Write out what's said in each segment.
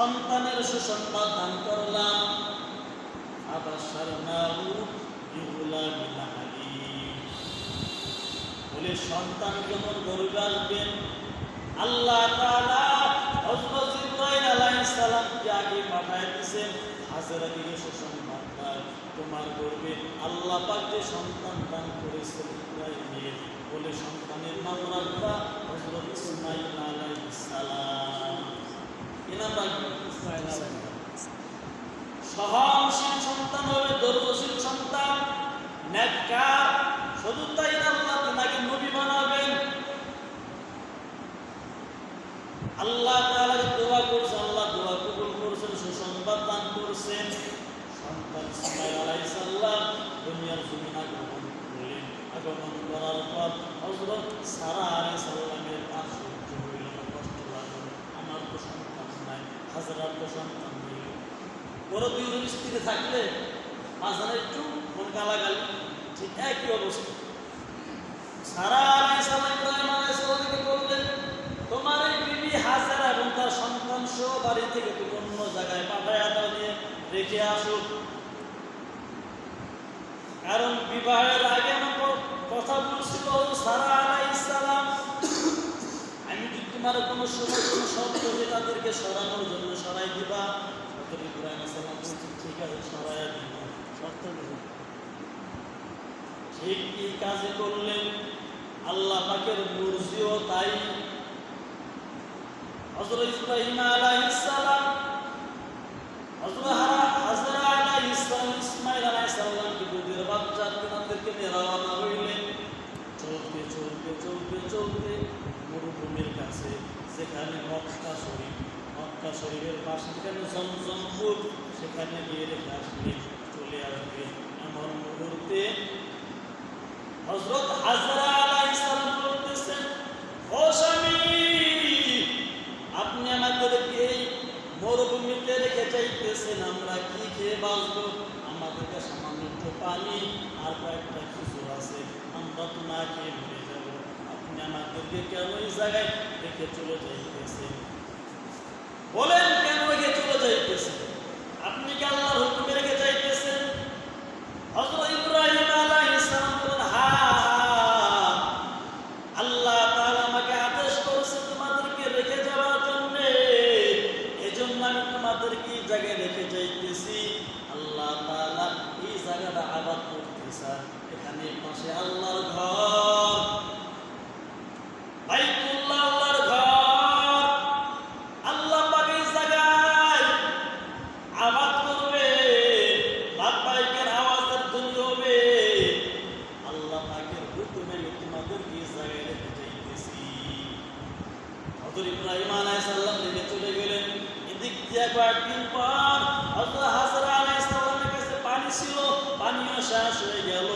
সন্তানের সুসংবাদ দান করলাম। হালিম বলে, সন্তান যখন গর্বে আসবেন আল্লাহ সালামকে আগে পাঠায় দিয়েছেন, হাজেরা দিকে সুসংবাদ তোমার গর্বে আল্লাহ পাক যে সন্তান দান করেছেন ইব্রাহিমের বলে সন্তানের নাম রাখবা হযরত ইসমাঈল আলাইহিস সালাম কি নাম রাখবে ইসমাঈল আলাইহিস সহনশীল সন্তান হবে দর্দশীল সন্তান। নেককার, শুধু তাই না, আল্লাহ তোমাকে নবী বানাবেন। আল্লাহ তাআলা দোয়া করছে, আল্লাহ দোয়া কবুল করছেন, সুসংবাদ দান করছেন। সন্তান ইসমাঈল আলাইহিস সালাম দুনিয়ার জমিন আগমন করলেন। আগমন করার পর হযরত সারা আলাইহিস সালামের আর হইল কষ্ট লাগল। আমার তো সন্তান নাই, হাজারার তো সন্তান বড় দুইজন স্ত্রী থাকলে মাঝখানে একটু মন গালাগালি, ঠিক একই অবস্থা। সারা আলাইহিস সালাম ইব্রাহিম আলাইহিস সালামকে বললেন, তোমার এই বিবি হাজারা এবং তার সন্তান সহ বাড়ি থেকে তুমি অন্য জায়গায় পাঠায় দাও নিয়ে রেখে আসো। কারণ বিবাহের আগে আমার কথা বলছিল সারা আলাইহিস সালাম। আমি যদি তোমার কোনো সময় কোনো শব্দ তাদেরকে সরানোর জন্য সরাই দিবা? ঠিক আছে কাজে করলেন আল্লাহ পাকের মুরজিও তাই। হজরত ইব্রাহিম আলাইহিস সালাম হজরত হাজরা শরীফের পাশে যেখানে জমজম কূপ সেখানে গিয়ে রেখে আসলে চলে আসবে। এমন মুহূর্তে হযরত হাজরা আমরা কি খেয়ে বাঁচবো? আমাদের কাছে সামান্য পানি আর কয়েকটা কিছু আছে, আমরা তো না খেয়ে মরে যাব। কেন এই জায়গায় রেখে চলে যাইতেছেন? বলেন কেন রেখে চলে যাইতেছেন আপনি কি আল্লাহর হুকুমে রেখে যাইতেছেন? হযরত ইব্রাহিম আলাইহিস সালাম বলেন হ্যাঁ আল্লাহ তাআলা আমাকে আদেশ করেছে তোমাদেরকে রেখে যাওয়ার জন্য। এজন্য আমি তোমাদেরকে এই জায়গায় রেখে যাইতেছি। আল্লাহ তাআলা এই জায়গাটা আবাদ করতেছে। এখানে পাশে আল্লাহর ঘর বাইতুল্লাহ আল্লাহর ঘর আল্লাহ পাক এই জায়গায় আবাদ করবে বাপ্পাইকের আওয়াজের ধ্বনি হবে আল্লাহ পাকের হুকুমে আমি তোমাদেরকে এই জায়গায় রেখে যাইতেছি হযরত ইব্রাহিম আলাইহিস সালাম রেখে চলে গেলেন। এদিক দিয়ে কয়েকদিন পর হাজরা আলাইহিস সালামের কাছে পানি ছিল, পানিও শেষ হয়ে গেল।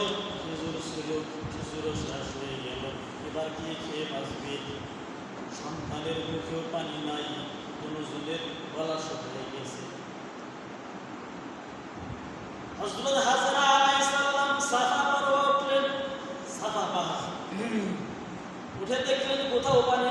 খেজুর ছিল, খেজুরও শেষ হয়ে গেল। এবার কি খেয়ে বাঁচবে? সন্তানের মুখেও পানি নাই, কোনো জনের গলা শুকিয়ে গেছে। হযরত হাজরা আলাইহিস সালাম সাফা পাহাড়ে উঠলেন। সাফা পাহাড় উঠে দেখলেন কোথাও পানি